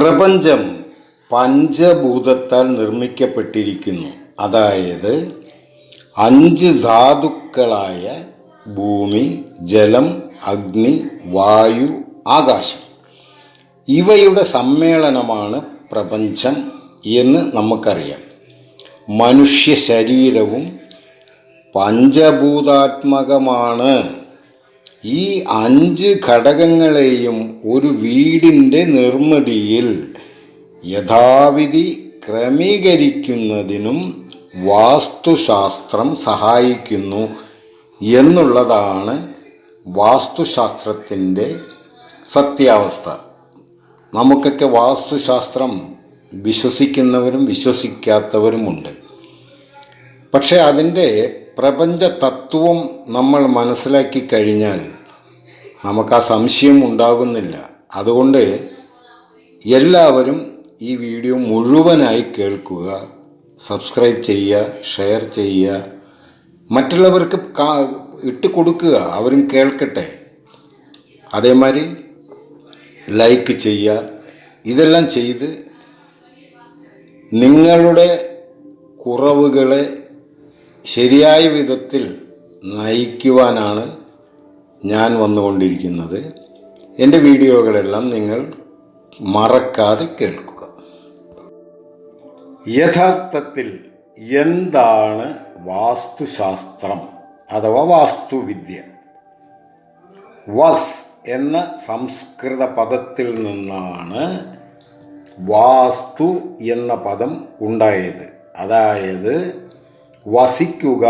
പ്രപഞ്ചം പഞ്ചഭൂതത്താൽ നിർമ്മിക്കപ്പെട്ടിരിക്കുന്നു. അതായത് അഞ്ച് ധാതുക്കളായ ഭൂമി ജലം അഗ്നി വായു ആകാശം. ഇവയുടെ സമ്മേളനമാണ് പ്രപഞ്ചം എന്ന് നമുക്കറിയാം. മനുഷ്യ ശരീരവും പഞ്ചഭൂതാത്മകമാണ്. ഈ അഞ്ച് ഘടകങ്ങളെയും ഒരു വീടിന്റെ നിർമ്മിതിയിൽ യഥാവിധി ക്രമീകരിക്കുന്നതിനും വാസ്തുശാസ്ത്രം സഹായിക്കുന്നു എന്നുള്ളതാണ് വാസ്തുശാസ്ത്രത്തിന്റെ സത്യാവസ്ഥ. നമുക്കൊക്കെ വാസ്തുശാസ്ത്രം വിശ്വസിക്കുന്നവരും വിശ്വസിക്കാത്തവരുമുണ്ട്. പക്ഷേ അതിന്റെ പ്രപഞ്ച തത്വം നമ്മൾ മനസ്സിലാക്കി കഴിഞ്ഞാൽ നമുക്ക് ആ സംശയം ഉണ്ടാകുന്നില്ല. അതുകൊണ്ട് എല്ലാവരും ഈ വീഡിയോ മുഴുവനായി കേൾക്കുക സബ്സ്ക്രൈബ് ചെയ്യുക ഷെയർ ചെയ്യുക. മറ്റുള്ളവർക്ക് കാ ഇട്ട് കൊടുക്കുക അവരും കേൾക്കട്ടെ. അതേമാതിരി ലൈക്ക് ചെയ്യുക. ഇതെല്ലാം ചെയ്ത് നിങ്ങളുടെ കുറവുകളെ ശരിയായ വിധത്തിൽ നയിക്കുവാനാണ് ഞാൻ വന്നുകൊണ്ടിരിക്കുന്നത്. എന്റെ വീഡിയോകളെല്ലാം നിങ്ങൾ മറക്കാതെ കേൾക്കുക. യഥാർത്ഥത്തിൽ എന്താണ് വാസ്തുശാസ്ത്രം അഥവാ വാസ്തുവിദ്യ? വസ് എന്ന സംസ്കൃത പദത്തിൽ നിന്നാണ് വാസ്തു എന്ന പദം ഉണ്ടായത്. അതായത് വസിക്കുക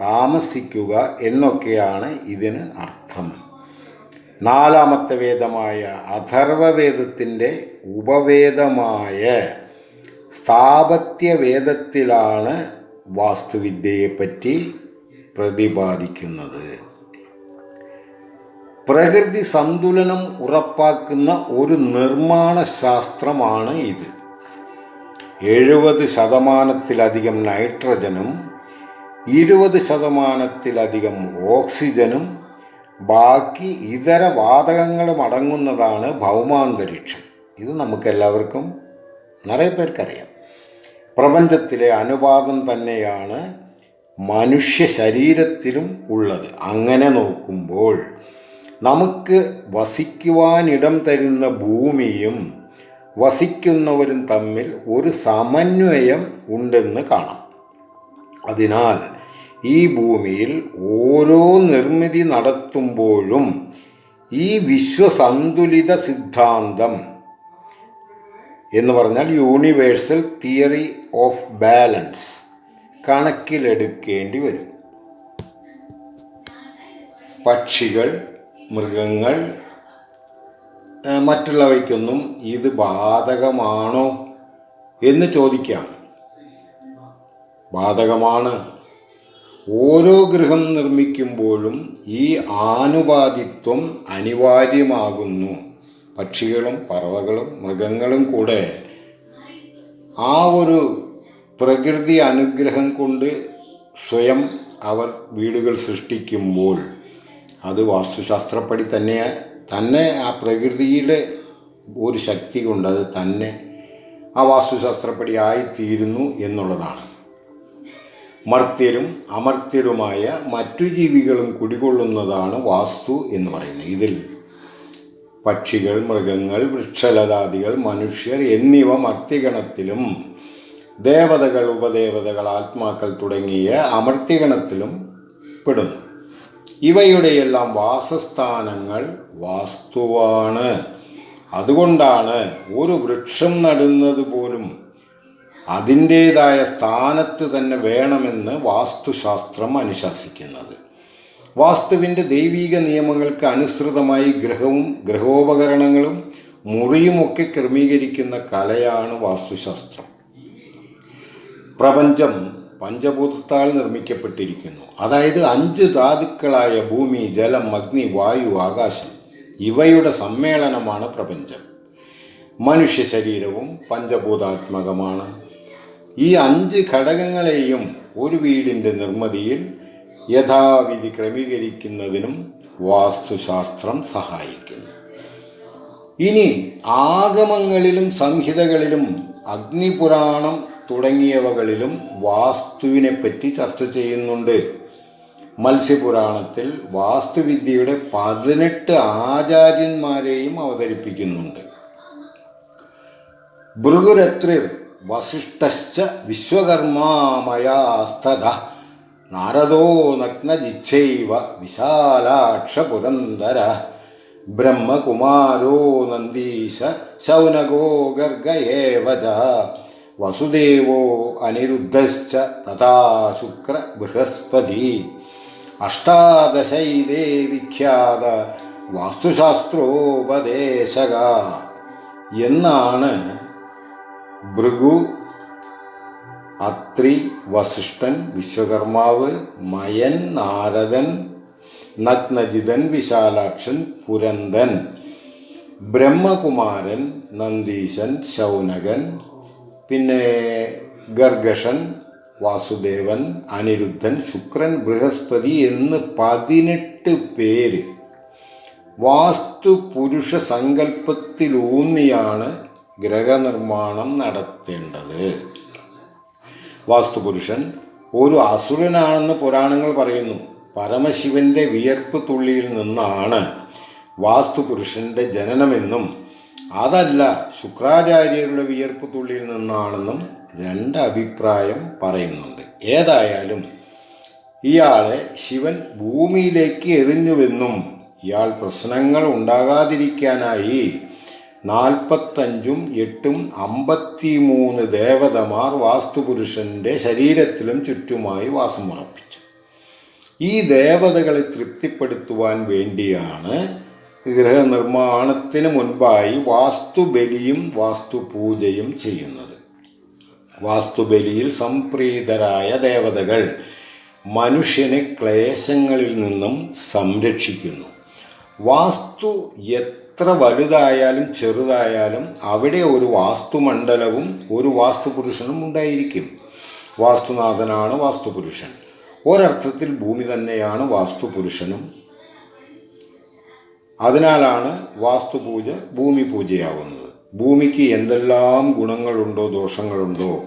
താമസിക്കുക എന്നൊക്കെയാണ് ഇതിന് അർത്ഥം. നാലാമത്തെ വേദമായ അഥർവവേദത്തിന്റെ ഉപവേദമായ സ്ഥാപത്യ വേദത്തിലാണ് വാസ്തുവിദ്യയെപ്പറ്റി പ്രതിപാദിക്കുന്നത്. പ്രകൃതി സന്തുലനം ഉറപ്പാക്കുന്ന ഒരു നിർമ്മാണ ശാസ്ത്രമാണ് ഇത്. എഴുപത് ശതമാനത്തിലധികം നൈട്രജനും ഇരുപത് ശതമാനത്തിലധികം ഓക്സിജനും ബാക്കി ഇതര വാതകങ്ങളും അടങ്ങുന്നതാണ് ഭൗമാന്തരീക്ഷം. ഇത് നമുക്കെല്ലാവർക്കും നിറയെ പേർക്കറിയാം. പ്രപഞ്ചത്തിലെ അനുപാതം തന്നെയാണ് മനുഷ്യ ശരീരത്തിലും ഉള്ളത്. അങ്ങനെ നോക്കുമ്പോൾ നമുക്ക് വസിക്കുവാനിടം തരുന്ന ഭൂമിയും വസിക്കുന്നവരും തമ്മിൽ ഒരു സമന്വയം ഉണ്ടെന്ന് കാണാം. അതിനാൽ ഈ ഭൂമിയിൽ ഓരോ നിർമ്മിതി നടത്തുമ്പോഴും ഈ വിശ്വസന്തുലിത സിദ്ധാന്തം എന്ന് പറഞ്ഞാൽ യൂണിവേഴ്സൽ തിയറി ഓഫ് ബാലൻസ് കണക്കിലെടുക്കേണ്ടി വരും. പക്ഷികൾ മൃഗങ്ങൾ മറ്റുള്ളവയ്ക്കൊന്നും ഇത് ബാധകമാണോ എന്ന് ചോദിക്കാം. ബാധകമാണ്. ഓരോ ഗൃഹം നിർമ്മിക്കുമ്പോഴും ഈ ആനുപാതിത്വം അനിവാര്യമാകുന്നു. പക്ഷികളും പറവകളും മൃഗങ്ങളും കൂടെ ആ ഒരു പ്രകൃതി അനുഗ്രഹം കൊണ്ട് സ്വയം അവർ വീടുകൾ സൃഷ്ടിക്കുമ്പോൾ അത് വാസ്തുശാസ്ത്രപ്പടി തന്നെ തന്നെ ആ പ്രകൃതിയുടെ ഒരു ശക്തി കൊണ്ട് അത് തന്നെ ആ വാസ്തുശാസ്ത്രപ്പടി ആയിത്തീരുന്നു എന്നുള്ളതാണ്. മർത്യരും അമർത്യരുമായ മറ്റു ജീവികളും കുടികൊള്ളുന്നതാണ് വാസ്തു എന്ന് പറയുന്നത്. ഇതിൽ പക്ഷികൾ മൃഗങ്ങൾ വൃക്ഷലതാദികൾ മനുഷ്യർ എന്നിവ മർത്യഗണത്തിലും ദേവതകൾ ഉപദേവതകൾ ആത്മാക്കൾ തുടങ്ങിയ അമർത്യഗണത്തിലും പെടുന്നു. ഇവയുടെയെല്ലാം വാസസ്ഥാനങ്ങൾ വാസ്തുവാണ്. അതുകൊണ്ടാണ് ഒരു വൃക്ഷം നടുന്നത് പോലും അതിന്റേതായ സ്ഥാനത്ത് തന്നെ വേണമെന്ന് വാസ്തുശാസ്ത്രം അനുശാസിക്കുന്നത്. വാസ്തുവിന്റെ ദൈവീക നിയമങ്ങൾക്ക് അനുസൃതമായി ഗ്രഹവും ഗ്രഹോപകരണങ്ങളും മുറിയുമൊക്കെ ക്രമീകരിക്കുന്ന കലയാണ് വാസ്തുശാസ്ത്രം. പ്രപഞ്ചം പഞ്ചഭൂതത്താൽ നിർമ്മിക്കപ്പെട്ടിരിക്കുന്നു. അതായത് അഞ്ച് ധാതുക്കളായ ഭൂമി ജലം അഗ്നി വായു ആകാശം ഇവയുടെ സമ്മേളനമാണ് പ്രപഞ്ചം. മനുഷ്യ ശരീരവും പഞ്ചഭൂതാത്മകമാണ്. ഈ അഞ്ച് ഘടകങ്ങളെയും ഒരു വീടിന്റെ നിർമ്മിതിയിൽ യഥാവിധി ക്രമീകരിക്കുന്നതിനും വാസ്തുശാസ്ത്രം സഹായിക്കുന്നു. ഇനി ആഗമങ്ങളിലും സംഹിതകളിലും അഗ്നിപുരാണം തുടങ്ങിയവകളിലും വാസ്തുവിനെപ്പറ്റി ചർച്ച ചെയ്യുന്നുണ്ട്. മത്സ്യപുരാണത്തിൽ വാസ്തുവിദ്യയുടെ പതിനെട്ട് ആചാര്യന്മാരെയും അവതരിപ്പിക്കുന്നുണ്ട്. ഭൃഗുരത്രിർ വസിഷ്ഠശ്ച വിശ്വകർമാമയാസ്തത നാരദോ നഗ്നജിച്ഛൈവ വിശാലാക്ഷ പുരന്ദര ബ്രഹ്മകുമാരോ നന്ദീശ ശൗനകോ ഗർഗയേവ വസുദേവോ അനിരുദ്ധശ്ച തഥാ ശുക്ര ബൃഹസ്പതി അഷ്ടാദശൈതേ വിഖ്യാത വാസ്തുശാസ്ത്രോപദേശക. എന്നാണ് ഭൃഗു അത്രി വസിഷ്ഠൻ വിശ്വകർമാവ് മയൻ നാരദൻ നഗ്നജിതൻ വിശാലാക്ഷൻ പുരന്തൻ ബ്രഹ്മകുമാരൻ നന്ദീശൻ ശൗനകൻ പിന്നെ ഗർഗഷൻ വാസുദേവൻ അനിരുദ്ധൻ ശുക്രൻ ബൃഹസ്പതി എന്ന് പതിനെട്ട് പേര്. വാസ്തു പുരുഷ സങ്കല്പത്തിലൂന്നിയാണ് ഗ്രഹനിർമ്മാണം നടത്തേണ്ടത്. വാസ്തുപുരുഷൻ ഒരു അസുരനാണെന്ന് പുരാണങ്ങൾ പറയുന്നു. പരമശിവന്റെ വിയർപ്പ് തുള്ളിയിൽ നിന്നാണ് വാസ്തുപുരുഷന്റെ ജനനമെന്നും അതല്ല ശുക്രാചാര്യരുടെ വിയർപ്പ് തുള്ളിയിൽ നിന്നാണെന്നും രണ്ട് അഭിപ്രായം പറയുന്നുണ്ട്. ഏതായാലും ഇയാളെ ശിവൻ ഭൂമിയിലേക്ക് എറിഞ്ഞുവെന്നും ഇയാൾ പ്രശ്നങ്ങൾ ഉണ്ടാകാതിരിക്കാനായി നാൽപ്പത്തഞ്ചും എട്ടും അമ്പത്തി മൂന്ന് ദേവതമാർ വാസ്തുപുരുഷന്റെ ശരീരത്തിലും ചുറ്റുമായി വാസമുറപ്പിച്ചു. ഈ ദേവതകളെ തൃപ്തിപ്പെടുത്തുവാൻ വേണ്ടിയാണ് ഗൃഹനിർമ്മാണത്തിന് മുൻപായി വാസ്തുബലിയും വാസ്തുപൂജയും ചെയ്യുന്നത്. വാസ്തുബലിയിൽ സംപ്രീതരായ ദേവതകൾ മനുഷ്യനെ ക്ലേശങ്ങളിൽ നിന്നും സംരക്ഷിക്കുന്നു. വാസ്തു എത്ര വലുതായാലും ചെറുതായാലും അവിടെ ഒരു വാസ്തുമണ്ഡലവും ഒരു വാസ്തുപുരുഷനും ഉണ്ടായിരിക്കും. വാസ്തുനാഥനാണ് വാസ്തുപുരുഷൻ. ഒരർത്ഥത്തിൽ ഭൂമി തന്നെയാണ് വാസ്തുപുരുഷനും. അതിനാലാണ് വാസ്തുപൂജ ഭൂമി പൂജയാവുന്നത് ഭൂമിക്ക് എന്തെല്ലാം ഗുണങ്ങളുണ്ടോ ദോഷങ്ങളുണ്ടോ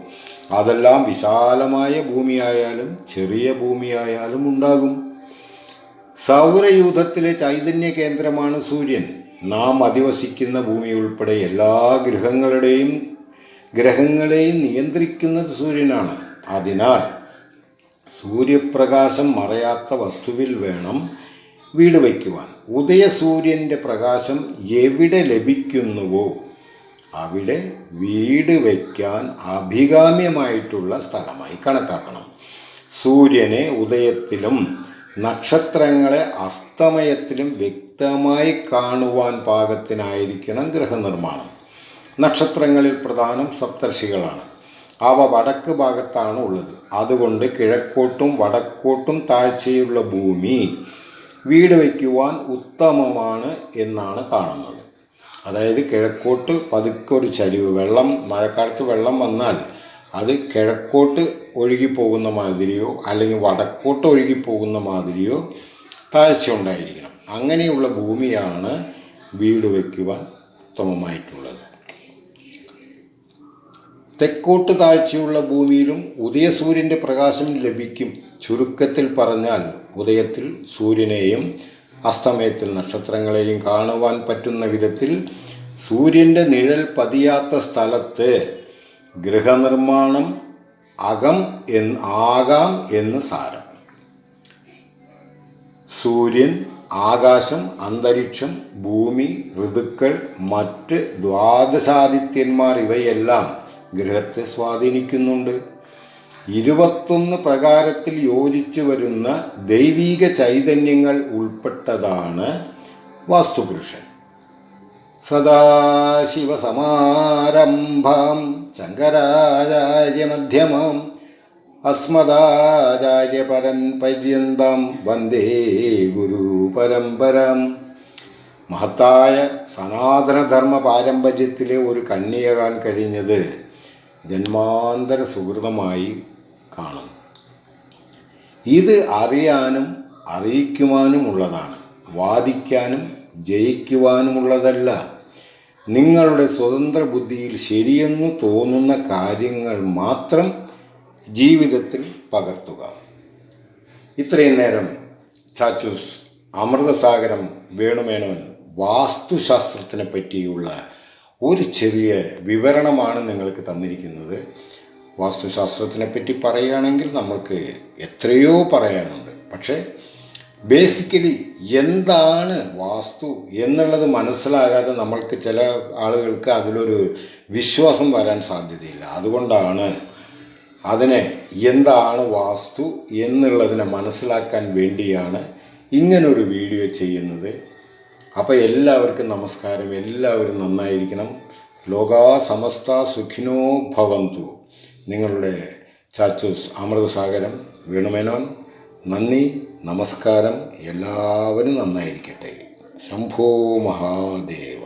അതെല്ലാം വിശാലമായ ഭൂമിയായാലും ചെറിയ ഭൂമിയായാലും ഉണ്ടാകും. സൗരയൂഥത്തിലെ ചൈതന്യ കേന്ദ്രമാണ് സൂര്യൻ. നാം അധിവസിക്കുന്ന ഭൂമി ഉൾപ്പെടെ എല്ലാ ഗ്രഹങ്ങളുടെയും ഗ്രഹങ്ങളെയും നിയന്ത്രിക്കുന്നത് സൂര്യനാണ്. അതിനാൽ സൂര്യപ്രകാശം മറയാത്ത വസ്തുവിൽ വേണം വീട് വയ്ക്കുവാൻ. ഉദയസൂര്യന്റെ പ്രകാശം എവിടെ ലഭിക്കുന്നുവോ അവിടെ വീട് വയ്ക്കാൻ അഭികാമ്യമായിട്ടുള്ള സ്ഥലമായി കണക്കാക്കണം. സൂര്യനെ ഉദയത്തിലും നക്ഷത്രങ്ങളെ അസ്തമയത്തിലും വ്യക്തമായി കാണുവാൻ പാകത്തിനായിരിക്കണം ഗ്രഹനിർമ്മാണം നക്ഷത്രങ്ങളിൽ പ്രധാനം സപ്തർഷികളാണ്. അവ വടക്ക് ഭാഗത്താണ് ഉള്ളത്. അതുകൊണ്ട് കിഴക്കോട്ടും വടക്കോട്ടും താഴ്ചയുള്ള ഭൂമി വീട് വയ്ക്കുവാൻ ഉത്തമമാണ് എന്നാണ് കാണുന്നത്. അതായത് കിഴക്കോട്ട് പതുക്കെ ഒരു ചരിവ്. വെള്ളം മഴക്കാലത്ത് വെള്ളം വന്നാൽ അത് കിഴക്കോട്ട് ഒഴുകിപ്പോകുന്ന മാതിരിയോ അല്ലെങ്കിൽ വടക്കോട്ട് ഒഴുകിപ്പോകുന്ന മാതിരിയോ താഴ്ച ഉണ്ടായിരിക്കണം. അങ്ങനെയുള്ള ഭൂമിയാണ് വീട് വയ്ക്കുവാൻ ഉത്തമമായിട്ടുള്ളത്. തെക്കോട്ട് താഴ്ചയുള്ള ഭൂമിയിലും ഉദയസൂര്യന്റെ പ്രകാശം ലഭിക്കും. ചുരുക്കത്തിൽ പറഞ്ഞാൽ ഉദയത്തിൽ സൂര്യനെയും അസ്തമയത്തിൽ നക്ഷത്രങ്ങളെയും കാണുവാൻ പറ്റുന്ന വിധത്തിൽ സൂര്യന്റെ നിഴൽ പതിയാത്ത സ്ഥലത്ത് ഗൃഹനിർമ്മാണം അകം എന്ന് ആകാം എന്ന് സാരം. സൂര്യൻ ആകാശം അന്തരീക്ഷം ഭൂമി ഋതുക്കൾ മറ്റ് ദ്വാദശാദിത്യന്മാർ ഇവയെല്ലാം ഗ്രഹത്തെ സ്വാധീനിക്കുന്നുണ്ട്. ഇരുപത്തൊന്ന് പ്രകാരത്തിൽ യോജിച്ചു വരുന്ന ദൈവീക ചൈതന്യങ്ങൾ ഉൾപ്പെട്ടതാണ് വാസ്തുപുരുഷൻ. സദാശിവസമാരംഭം ശങ്കരാചാര്യമധ്യമാം അസ്മദാചാര്യപരൻ പര്യന്തം വന്ദേ ഗുരു പരമ്പരം. മഹത്തായ സനാതനധർമ്മ പാരമ്പര്യത്തിലെ ഒരു കണ്ണിയകാൻ കഴിഞ്ഞത് ജന്മാന്തര സുഹൃതമായി കാണും. ഇത് അറിയാനും അറിയിക്കുവാനുമുള്ളതാണ് വാദിക്കാനും ജയിക്കുവാനുമുള്ളതല്ല. നിങ്ങളുടെ സ്വതന്ത്ര ബുദ്ധിയിൽ ശരിയെന്ന് തോന്നുന്ന കാര്യങ്ങൾ മാത്രം ജീവിതത്തിൽ പകർത്തുക. ഇത്രയും നേരം ചാച്ചൂസ് അമൃതസാഗരം വേണുമേനോൻ വാസ്തുശാസ്ത്രത്തിനെ പറ്റിയുള്ള ഒരു ചെറിയ വിവരണമാണ് നിങ്ങൾക്ക് തന്നിരിക്കുന്നത്. വാസ്തുശാസ്ത്രത്തിനെ പറ്റി പറയുകയാണെങ്കിൽ നമ്മൾക്ക് എത്രയോ പറയാനുണ്ട്. പക്ഷേ ബേസിക്കലി എന്താണ് വാസ്തു എന്നുള്ളത് മനസ്സിലാകാതെ നമ്മൾക്ക് ചില ആളുകൾക്ക് അതിലൊരു വിശ്വാസം വരാൻ സാധ്യതയില്ല. അതുകൊണ്ടാണ് അതിനെ എന്താണ് വാസ്തു എന്നുള്ളതിനെ മനസ്സിലാക്കാൻ വേണ്ടിയാണ് ഇങ്ങനൊരു വീഡിയോ ചെയ്യുന്നത്. അപ്പോൾ എല്ലാവർക്കും നമസ്കാരം. എല്ലാവരും നന്നായിരിക്കണം. ലോകാ സമസ്ത സുഖിനോ ഭവന്തു. നിങ്ങളുടെ ചാച്ചൂസ് അമൃതസാഗരം വേണുമേനോൻ നന്ദി നമസ്കാരം. എല്ലാവരും നന്നായിരിക്കട്ടെ. ശംഭോ മഹാദേവ.